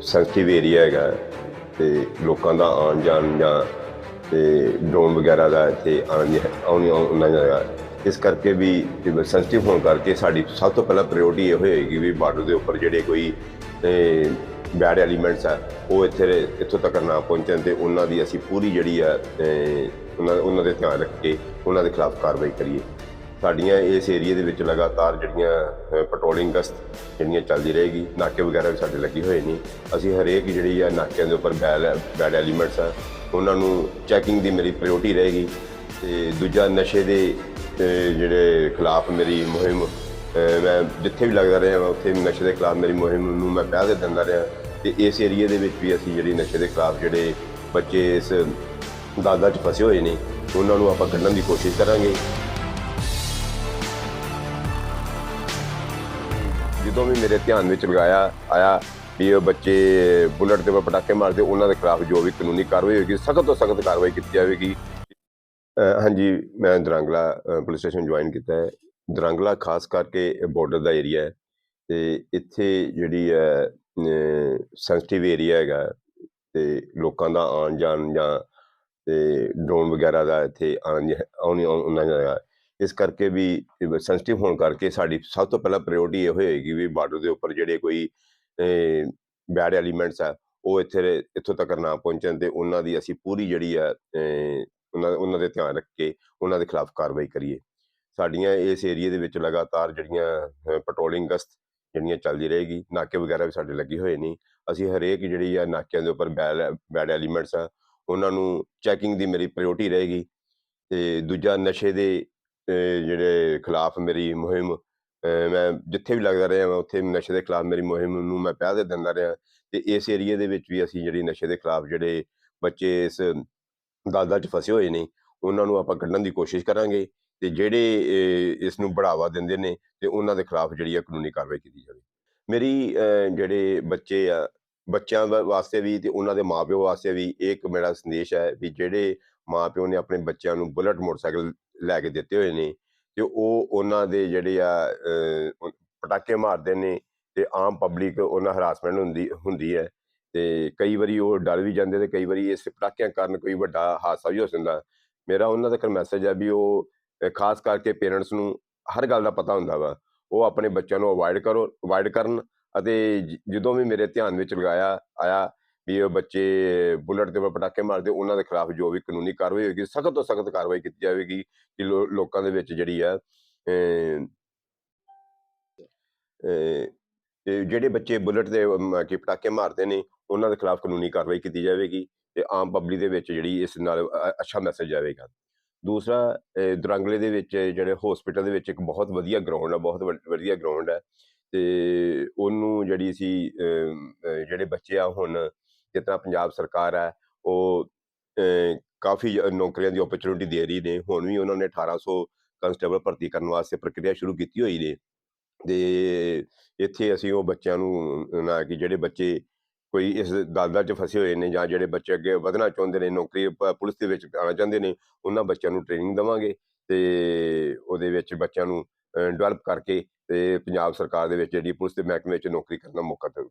Sensitive area ਹੈਗਾ ਤੇ ਲੋਕਾਂ ਦਾ ਆਉਣ ਜਾਣ ਜਾਂ ਤੇ ਡਰੋਨ ਵਗੈਰਾ ਦਾ ਇੱਥੇ ਆਉਣ ਆਉਣ ਆਉਣਾ ਜਾਏਗਾ ਇਸ ਕਰਕੇ ਵੀ ਸੈਂਸਿਟਿਵ ਹੋਣ ਕਰਕੇ ਸਾਡੀ ਸਭ ਤੋਂ ਪਹਿਲਾਂ ਪ੍ਰਾਇੋਰਟੀ ਇਹ ਹੋਏਗੀ ਵੀ ਬਾਰਡਰ ਦੇ ਉੱਪਰ ਜਿਹੜੇ ਕੋਈ ਬੈਡ ਐਲੀਮੈਂਟਸ ਆ, ਉਹ ਇੱਥੇ ਇੱਥੋਂ ਤੱਕ ਨਾ ਪਹੁੰਚਣ ਤੇ ਉਹਨਾਂ ਦੀ ਅਸੀਂ ਪੂਰੀ ਜਿਹੜੀ ਆ ਉਹਨਾਂ ਉਹਨਾਂ ਦੇ ਧਿਆਨ ਰੱਖ ਕੇ ਉਹਨਾਂ ਦੇ ਖਿਲਾਫ ਕਾਰਵਾਈ ਕਰੀਏ। ਸਾਡੀਆਂ ਇਸ ਏਰੀਆ ਦੇ ਵਿੱਚ ਲਗਾਤਾਰ ਜਿਹੜੀਆਂ ਪੈਟਰੋਲਿੰਗ ਗਸ਼ਤ ਜਿਹੜੀਆਂ ਚੱਲਦੀ ਰਹੇਗੀ, ਨਾਕੇ ਵਗੈਰਾ ਵੀ ਸਾਡੇ ਲੱਗੇ ਹੋਏ ਨੇ। ਅਸੀਂ ਹਰੇਕ ਜਿਹੜੀ ਆ ਨਾਕਿਆਂ ਦੇ ਉੱਪਰ ਬੈਲ ਬੈਡ ਐਲੀਮੈਂਟਸ ਆ, ਉਹਨਾਂ ਨੂੰ ਚੈਕਿੰਗ ਦੀ ਮੇਰੀ ਪ੍ਰਾਇੋਰਟੀ ਰਹੇਗੀ। ਤੇ ਦੂਜਾ ਨਸ਼ੇ ਦੇ ਜਿਹੜੇ ਖਿਲਾਫ ਮੇਰੀ ਮੁਹਿੰਮ ਮੈਂ ਜਿੱਥੇ ਵੀ ਲੱਗਦਾ ਰਿਹਾ, ਉੱਥੇ ਵੀ ਨਸ਼ੇ ਦੇ ਖਿਲਾਫ ਮੇਰੀ ਮੁਹਿੰਮ ਨੂੰ ਮੈਂ ਪਹਿਲ ਦਿੰਦਾ ਰਿਹਾ। ਤੇ ਇਸ ਏਰੀਆ ਦੇ ਵਿੱਚ ਵੀ ਅਸੀਂ ਜਿਹੜੀ ਨਸ਼ੇ ਦੇ ਖਿਲਾਫ ਜਿਹੜੇ ਬੱਚੇ ਇਸ ਦਾਦਾ 'ਚ ਫਸੇ ਹੋਏ ਨੇ, ਉਹਨਾਂ ਨੂੰ ਆਪਾਂ ਕੱਢਣ ਦੀ ਕੋਸ਼ਿਸ਼ ਕਰਾਂਗੇ। ਜਦੋਂ ਵੀ ਮੇਰੇ ਧਿਆਨ ਵਿੱਚ ਲਗਾਇਆ, ਆਇਆ ਵੀ ਉਹ ਬੱਚੇ ਬੁਲਟ ਦੇ ਉੱਪਰ ਪਟਾਕੇ ਮਾਰਦੇ, ਉਹਨਾਂ ਦੇ ਖਿਲਾਫ ਜੋ ਵੀ ਕਾਨੂੰਨੀ ਕਾਰਵਾਈ ਹੋਏਗੀ, ਸਖਤ ਤੋਂ ਸਖਤ ਕਾਰਵਾਈ ਕੀਤੀ ਜਾਵੇਗੀ। ਹਾਂਜੀ, ਮੈਂ ਦਰੰਗਲਾ ਪੁਲਿਸ ਸਟੇਸ਼ਨ ਜੁਆਇਨ ਕੀਤਾ ਹੈ। ਦਰੰਗਲਾ ਖਾਸ ਕਰਕੇ ਬਾਰਡਰ ਦਾ ਏਰੀਆ ਹੈ ਤੇ ਇੱਥੇ ਜਿਹੜੀ ਹੈ ਸੈਂਸਿਟਿਵ ਏਰੀਆ ਹੈਗਾ ਤੇ ਲੋਕਾਂ ਦਾ ਆਉਣ ਜਾਣ ਜਾਂ ਤੇ ਡਰੋਨ ਵਗੈਰਾ ਦਾ ਇੱਥੇ ਆਉਣ ਆਉਣੀ ਆਉਣਾ ਇਸ ਕਰਕੇ ਵੀ ਸੈਂਸਿਟਿਵ ਹੋਣ ਕਰਕੇ ਸਾਡੀ ਸਭ ਤੋਂ ਪਹਿਲਾਂ ਪ੍ਰਾਇੋਰਟੀ ਇਹ ਹੋਏਗੀ ਵੀ ਬਾਰਡਰ ਦੇ ਉੱਪਰ ਜਿਹੜੇ ਕੋਈ ਬੈਡ ਐਲੀਮੈਂਟਸ ਆ, ਉਹ ਇੱਥੇ ਇੱਥੋਂ ਤੱਕ ਨਾ ਪਹੁੰਚਣ ਤੇ ਉਹਨਾਂ ਦੀ ਅਸੀਂ ਪੂਰੀ ਜਿਹੜੀ ਆ ਉਹਨਾਂ ਉਹਨਾਂ ਦੇ ਧਿਆਨ ਰੱਖ ਕੇ ਉਹਨਾਂ ਦੇ ਖਿਲਾਫ ਕਾਰਵਾਈ ਕਰੀਏ। ਸਾਡੀਆਂ ਇਸ ਏਰੀਆ ਦੇ ਵਿੱਚ ਲਗਾਤਾਰ ਜਿਹੜੀਆਂ ਪੈਟਰੋਲਿੰਗ ਗਸ਼ਤ ਜਿਹੜੀਆਂ ਚੱਲਦੀ ਰਹੇਗੀ, ਨਾਕੇ ਵਗੈਰਾ ਵੀ ਸਾਡੇ ਲੱਗੇ ਹੋਏ ਨੇ, ਅਸੀਂ ਹਰੇਕ ਜਿਹੜੀ ਆ ਨਾਕਿਆਂ ਦੇ ਉੱਪਰ ਬੈਲ ਬੈਡ ਐਲੀਮੈਂਟਸ ਆ, ਉਹਨਾਂ ਨੂੰ ਚੈਕਿੰਗ ਦੀ ਮੇਰੀ ਪ੍ਰਾਇੋਰਟੀ ਰਹੇਗੀ। ਤੇ ਦੂਜਾ ਨਸ਼ੇ ਦੇ ਜਿਹੜੇ ਖਿਲਾਫ ਮੇਰੀ ਮੁਹਿੰਮ ਮੈਂ ਜਿੱਥੇ ਵੀ ਲੱਗਦਾ ਰਿਹਾ, ਮੈਂ ਉੱਥੇ ਨਸ਼ੇ ਦੇ ਖਿਲਾਫ ਮੇਰੀ ਮੁਹਿੰਮ ਨੂੰ ਮੈਂ ਪਹਿਲ ਦਿੰਦਾ ਰਿਹਾ। ਤੇ ਇਸ ਏਰੀਆ ਦੇ ਵਿੱਚ ਵੀ ਅਸੀਂ ਜਿਹੜੀ ਨਸ਼ੇ ਦੇ ਖਿਲਾਫ ਜਿਹੜੇ ਬੱਚੇ ਇਸ ਦਾਦਾ 'ਚ ਫਸੇ ਹੋਏ ਨੇ, ਉਹਨਾਂ ਨੂੰ ਆਪਾਂ ਕੱਢਣ ਦੀ ਕੋਸ਼ਿਸ਼ ਕਰਾਂਗੇ ਤੇ ਜਿਹੜੇ ਇਸ ਨੂੰ ਬੜਾਵਾ ਦਿੰਦੇ ਨੇ ਤੇ ਉਹਨਾਂ ਦੇ ਖਿਲਾਫ ਜਿਹੜੀ ਆ ਕਾਨੂੰਨੀ ਕਾਰਵਾਈ ਕੀਤੀ ਜਾਵੇ। ਮੇਰੀ ਜਿਹੜੇ ਬੱਚੇ ਆ, ਬੱਚਿਆਂ ਵਾ- ਵਾਸਤੇ ਵੀ ਤੇ ਉਹਨਾਂ ਦੇ ਮਾਪਿਓ ਵਾਸਤੇ ਵੀ ਇਹ ਇੱਕ ਮੇਰਾ ਸੰਦੇਸ਼ ਹੈ ਵੀ ਜਿਹੜੇ ਮਾਪਿਓ ਨੇ ਆਪਣੇ ਬੱਚਿਆਂ ਨੂੰ ਬੁਲਟ ਮੋਟਰਸਾਈਕਲ ਲੈ ਕੇ ਦਿੱਤੇ ਹੋਏ ਨੇ ਤੇ ਉਹ ਉਹਨਾਂ ਦੇ ਜਿਹੜੇ ਆ ਪਟਾਕੇ ਮਾਰਦੇ ਨੇ ਤੇ ਆਮ ਪਬਲਿਕ ਉਹਨਾਂ ਹਰਾਸਮੈਂਟ ਹੁੰਦੀ ਹੁੰਦੀ ਹੈ ਤੇ ਕਈ ਵਾਰੀ ਉਹ ਡਰ ਵੀ ਜਾਂਦੇ ਤੇ ਕਈ ਵਾਰੀ ਇਸ ਪਟਾਕਿਆਂ ਕਾਰਨ ਕੋਈ ਵੱਡਾ ਹਾਦਸਾ ਵੀ ਹੋ ਜਾਂਦਾ ਮੇਰਾ ਉਹਨਾਂ ਤੱਕ ਮੈਸੇਜ ਹੈ ਵੀ ਉਹ ਖਾਸ ਕਰਕੇ ਪੇਰੈਂਟਸ ਨੂੰ ਹਰ ਗੱਲ ਦਾ ਪਤਾ ਹੁੰਦਾ ਵਾ। ਉਹ ਆਪਣੇ ਬੱਚਿਆਂ ਨੂੰ ਅਵਾਇਡ ਕਰੋ ਅਵਾਇਡ ਕਰਨ ਅਤੇ ਜਦੋਂ ਵੀ ਮੇਰੇ ਧਿਆਨ ਵਿੱਚ ਲਗਾਇਆ, ਆਇਆ ਵੀ ਉਹ ਬੱਚੇ ਬੁਲਟ ਦੇ ਉੱਪਰ ਪਟਾਕੇ ਮਾਰਦੇ ਉਹਨਾਂ ਦੇ ਖਿਲਾਫ ਜੋ ਵੀ ਕਾਨੂੰਨੀ ਕਾਰਵਾਈ ਹੋਏਗੀ ਸਖਤ ਤੋਂ ਸਖਤ ਕਾਰਵਾਈ ਕੀਤੀ ਜਾਵੇਗੀ ਕਿ ਲੋ- ਲੋਕਾਂ ਦੇ ਵਿੱਚ ਜਿਹੜੀ ਆ ਅਹ, ਜਿਹੜੇ ਬੱਚੇ ਬੁਲਟ ਦੇ ਅਮ, ਪਟਾਕੇ ਮਾਰਦੇ ਨੇ ਉਹਨਾਂ ਦੇ ਖਿਲਾਫ ਕਾਨੂੰਨੀ ਕਾਰਵਾਈ ਕੀਤੀ ਜਾਵੇਗੀ ਤੇ ਆਮ ਪਬਲਿਕ ਦੇ ਵਿੱਚ ਜਿਹੜੀ ਇਸ ਨਾਲ ਅੱਛਾ ਮੈਸੇਜ ਜਾਵੇਗਾ ਦੂਸਰਾ ਅਹ, ਦੁਰੰਗਲੇ ਦੇ ਵਿੱਚ ਜਿਹੜੇ ਹਸਪੀਟਲ ਦੇ ਵਿੱਚ ਇੱਕ ਬਹੁਤ ਵਧੀਆ ਗਰਾਊਂਡ ਆ ਬਹੁਤ ਵ- ਵਧੀਆ ਗਰਾਊਂਡ ਹੈ ਤੇ ਉਹਨੂੰ ਜਿਹੜੀ ਸੀ ਜਿਹੜੇ ਬੱਚੇ ਆ ਹੁਣ ਜਿਸ ਤਰ੍ਹਾਂ ਪੰਜਾਬ ਸਰਕਾਰ ਹੈ, ਉਹ ਕਾਫੀ ਨੌਕਰੀਆਂ ਦੀ ਓਪਰਚੁਨਿਟੀ ਦੇ ਰਹੀ ਨੇ। ਹੁਣ ਵੀ ਉਹਨਾਂ ਨੇ 1800 ਕਨਸਟੇਬਲ ਭਰਤੀ ਕਰਨ ਵਾਸਤੇ ਪ੍ਰਕਿਰਿਆ ਸ਼ੁਰੂ ਕੀਤੀ ਹੋਈ ਨੇ। ਤੇ ਇੱਥੇ ਅਸੀਂ ਉਹ ਬੱਚਿਆਂ ਨੂੰ ਨਾ ਕਿ ਜਿਹੜੇ ਬੱਚੇ ਕੋਈ ਇਸ ਦਲਦਲ 'ਚ ਫਸੇ ਹੋਏ ਨੇ ਜਾਂ ਜਿਹੜੇ ਬੱਚੇ ਅੱਗੇ ਵਧਣਾ ਚਾਹੁੰਦੇ ਨੇ, ਨੌਕਰੀ ਪ- ਪੁਲਿਸ ਦੇ ਵਿੱਚ ਆਉਣਾ ਚਾਹੁੰਦੇ ਨੇ, ਉਹਨਾਂ ਬੱਚਿਆਂ ਨੂੰ ਟ੍ਰੇਨਿੰਗ ਦੇਵਾਂਗੇ ਤੇ ਉਹਦੇ ਵਿੱਚ ਬੱਚਿਆਂ ਨੂੰ ਡਿਵੈਲਪ ਕਰਕੇ ਤੇ ਪੰਜਾਬ ਸਰਕਾਰ ਦੇ ਵਿੱਚ ਜਿਹੜੀ ਪੁਲਿਸ ਦੇ ਮਹਿਕਮੇ ਵਿੱਚ ਨੌਕਰੀ ਕਰਨ ਦਾ ਮੌਕਾ ਦੇ